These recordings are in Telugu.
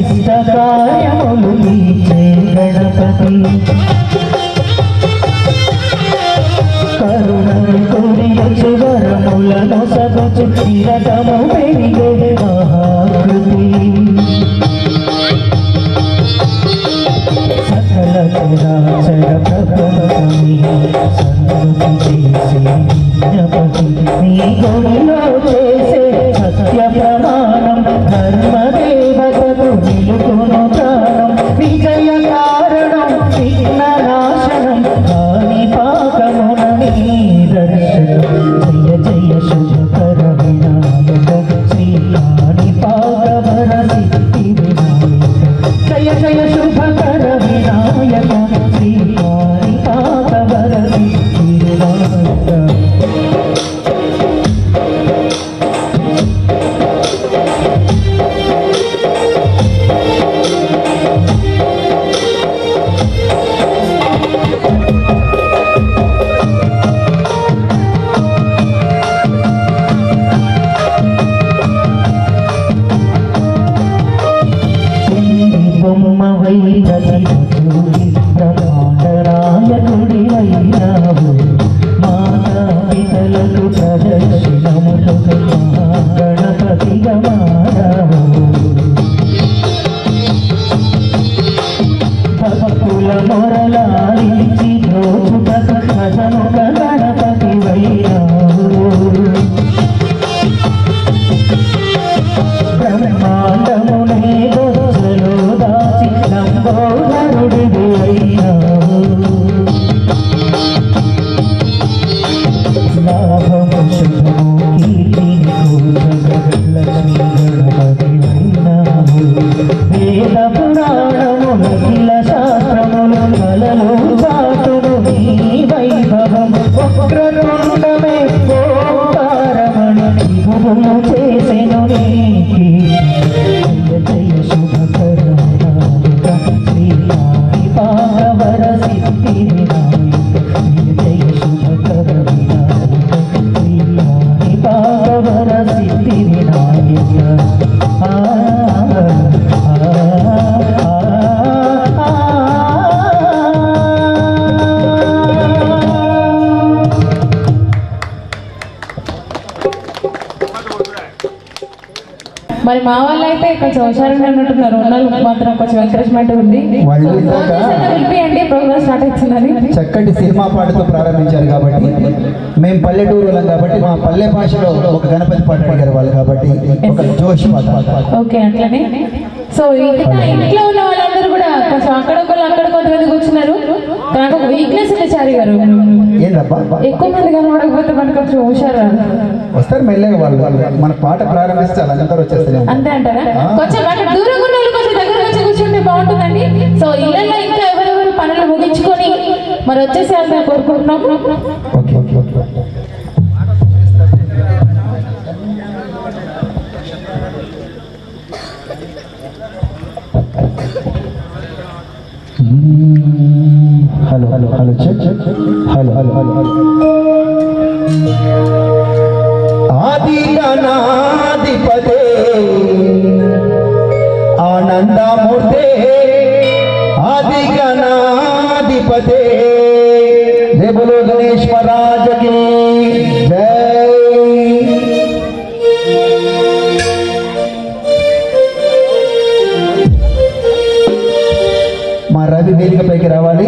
ఉండనీకడ ఇష్ట కార్యములు తీర్చే గణపతి. కరుణ కురియచు వరములను సగచు చిరతము 你的手穿透我 పూల మొరలాలించి Thank. కొంచెం హుషారుగా ఉన్నట్టున్నారు. ఉన్న మాత్రం కొంచెం ఎంకరేజ్మెంట్ ఉంది. వాళ్ళు ఇందాక పిలిపియండి ప్రోగ్రామ్ స్టార్ట్ అవుతుందని. చక్కటి సినిమా పాటతో ప్రారంభించారు కాబట్టి మేము పల్లెటూరు వాళ్ళం కాబట్టి మా పల్లె భాషలో ఒక గణపతి పాట అడిగారు వాళ్ళు కాబట్టి ఒక జోష్ పాట. ఓకే అట్లనే. సో ఇంట్లో ఉన్న వాళ్ళందరూ కూడా కొంచెం అక్కడ ఒకళ్ళు అక్కడ కొంతమంది కూర్చున్నారు. నాకు వీక్నెస్ ఉంది చారి గారు. ఎక్కువ మంది కనబడకపోతే మనకు కొంచెం హుషారు? రాదు. వస్తారు మెల్లగా వాళ్ళు మన పాట ప్రారంభిస్తే వాళ్ళందరూ వచ్చేస్తారు అంతే అంటారా? కొంచెం దూరంగా ఉన్న వాళ్ళు కొంచెం దగ్గర వచ్చి కూర్చుంటే బాగుంటుందండి. సో ఇళ్ళల్లో ఇంకా ఎవరెవరు పనులు ముగించుకొని మరి వచ్చేసేయాలని కోరుకుంటున్నాము okay okay okay. Hello hello hello check hello hello ఆది గణాధిపతే ఆనందమూర్తే ఆది గణాధిపతే జయ బోలో గణేష్ మహారాజ్ की జై. మా రవి వేదిక పైకి రావాలి.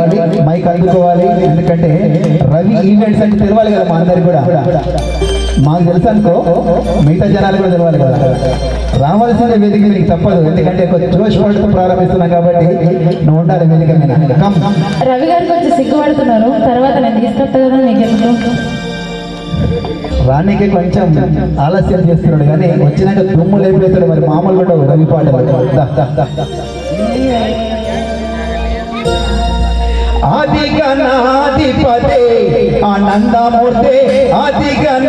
మైక్ అందుకోవాలి ఎందుకంటే రవి ఈవెంట్స్ అంటే తెలవాలి కదా మా అందరికి కూడా. మాకు తెలుసు అనుకో మిగతా జనాలు కూడా తెలవాలి కదా. రావాల్సిన వేదిక మీకు తప్పదు. ఎందుకంటే జోష్ పడుతూ ప్రారంభిస్తున్నాం కాబట్టి నువ్వు ఉండాలి వేదిక మీద. రవి గారు కొంచెం సిగ్గుపడుతున్నారు. తర్వాత నేను తీసుకొస్తా రానికి కొంచెం ఆలస్యం చేస్తున్నాడు కానీ వచ్చినాక దుమ్ము లేపేస్తాడు. మరి మామూలు కూడా రవి దా. ఆది గణాధిపతే ఆనందమూర్తే ఆది గణాధిపతే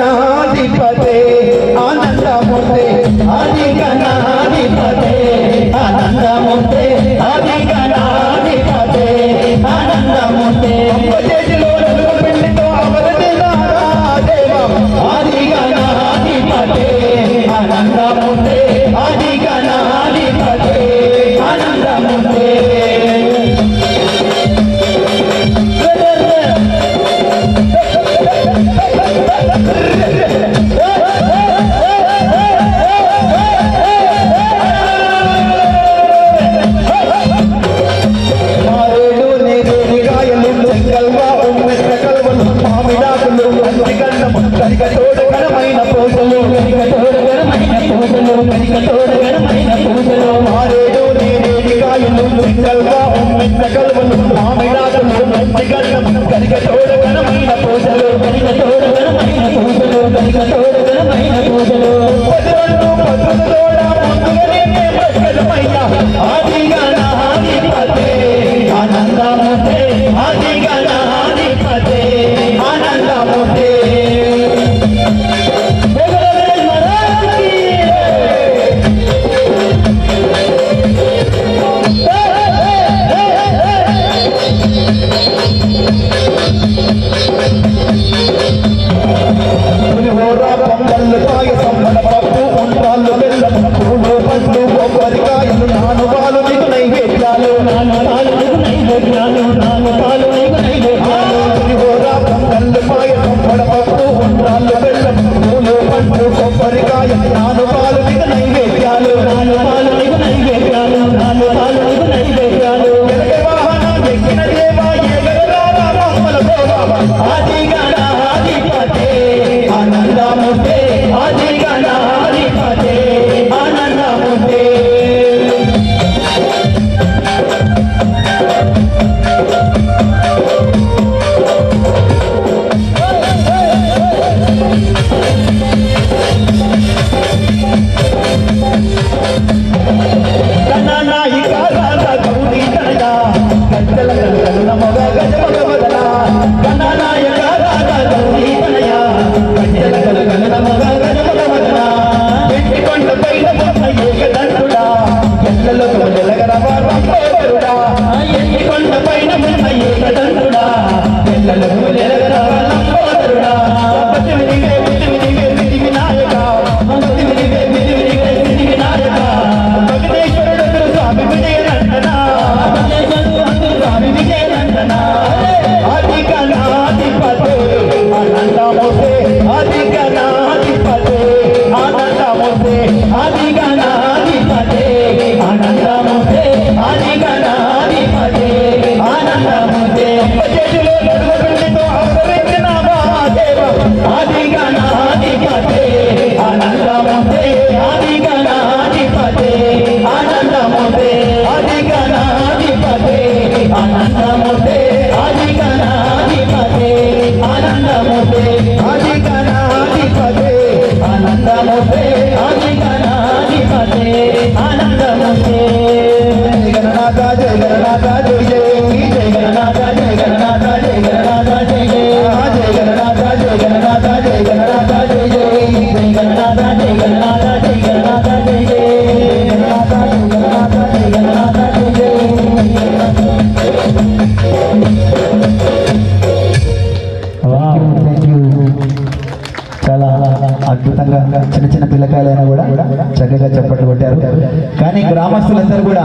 గ్రామస్తులందరూ కూడా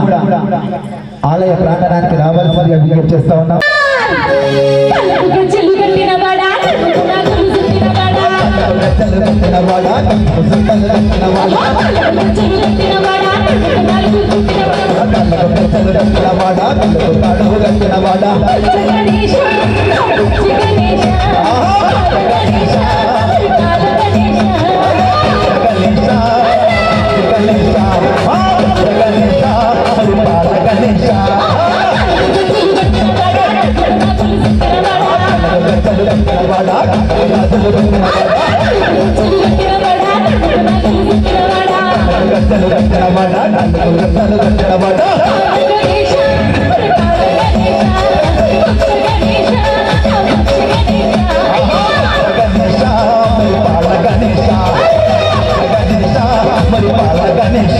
ఆలయ ప్రాంగణానికి రావాల్సిందిగా విజ్ఞప్తి చేస్తా ఉన్నాం. వాడా వాడా గద్దలు పెట్టిన వాడా గద్దలు పెట్టిన వాడా గద్దలు పెట్టిన వాడా గణేశ మరి పాల గణేశ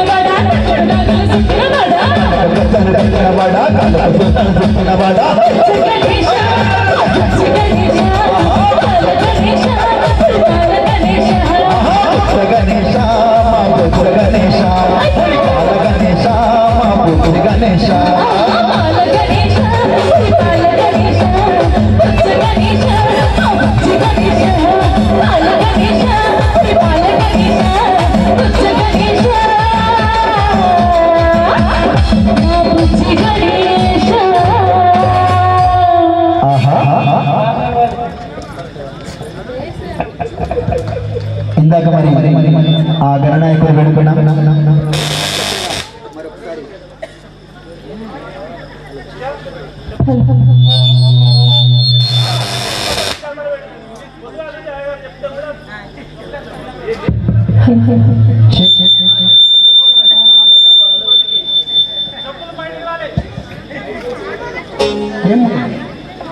పుట్టినవాడా కాళ్ళకు దుఃఖం పుట్టినవాడా గణేశ మా పుత్ర గణేశ గణేశ గణేశ. నిర్ణాయకులు వెళ్ళిపోయినా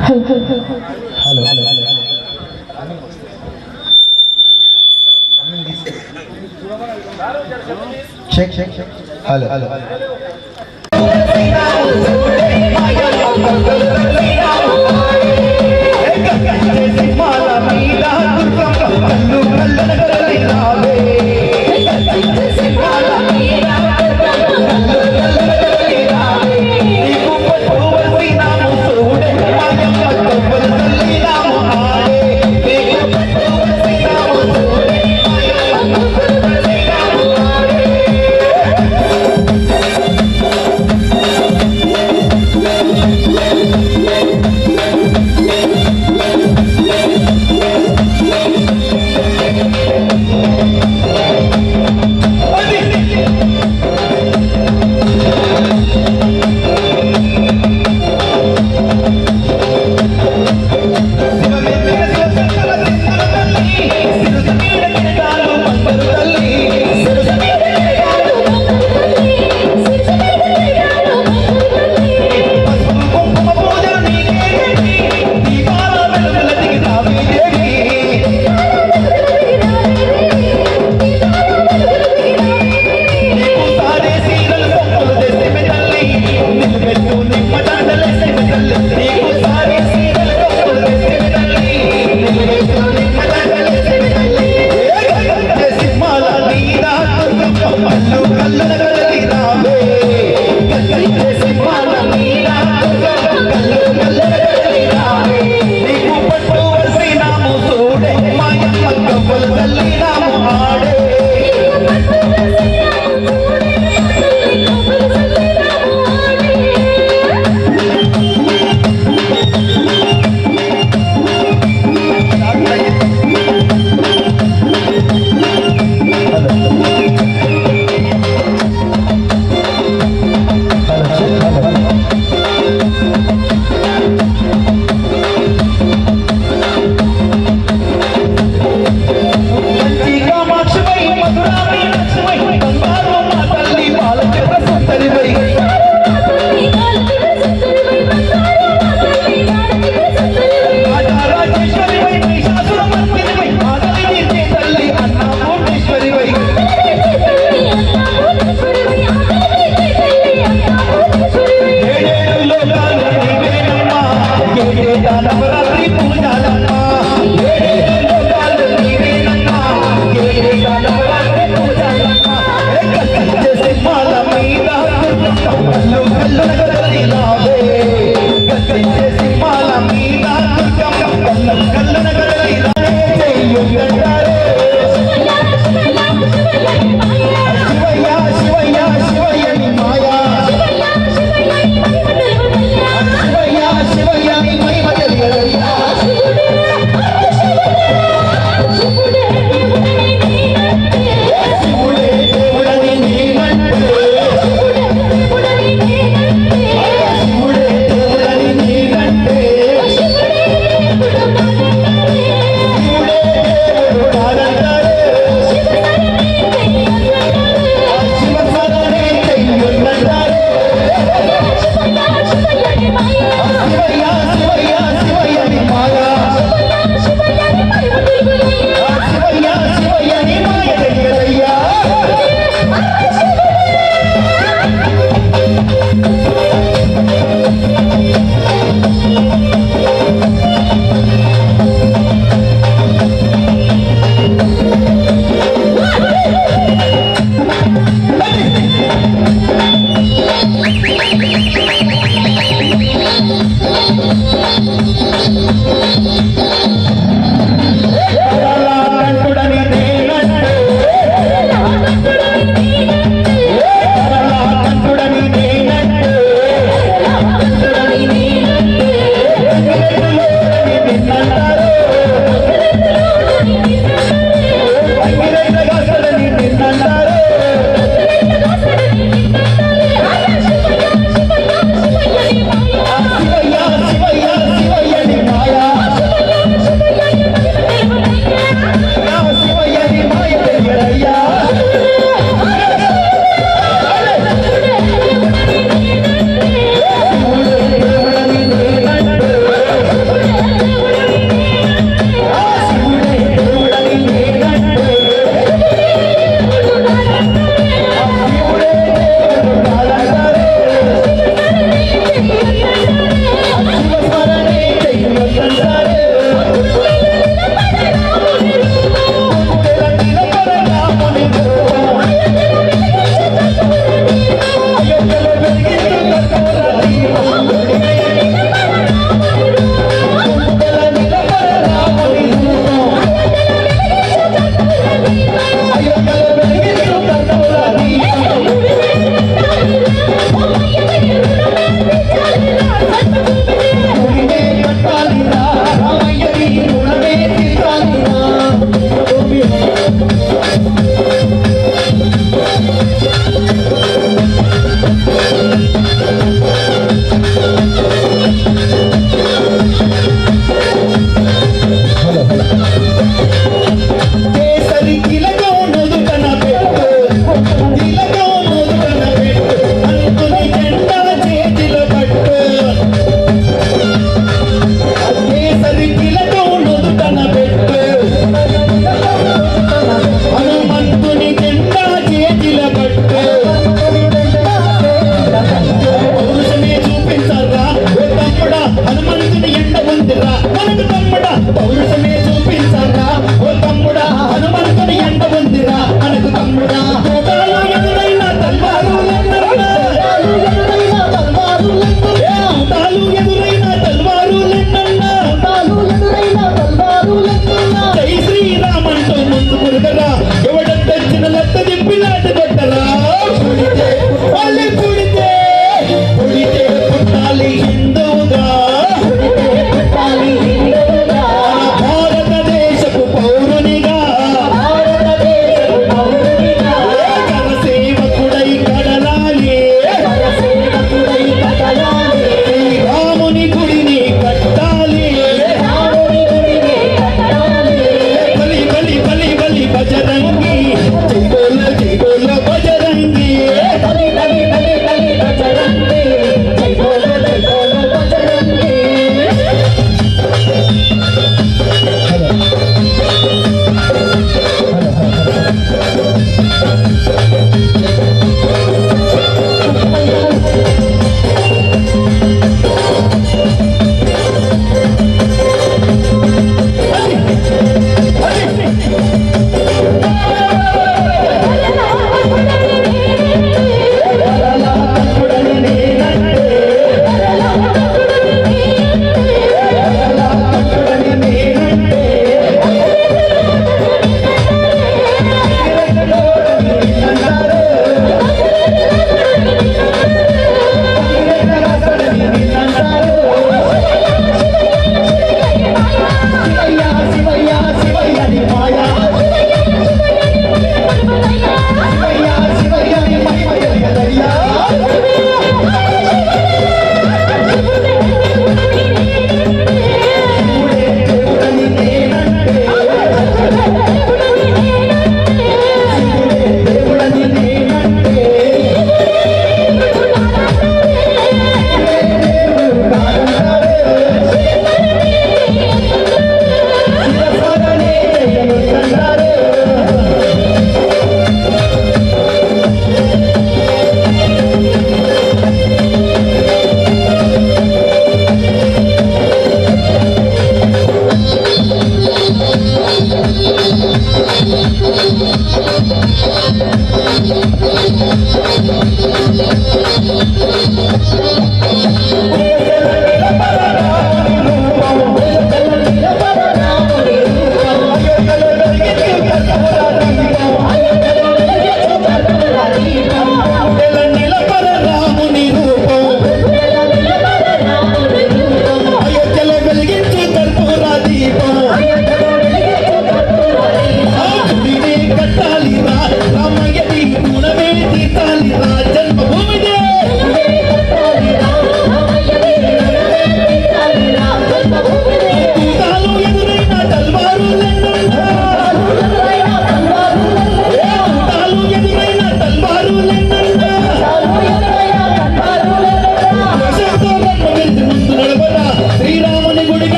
hello hello hello check check hello hello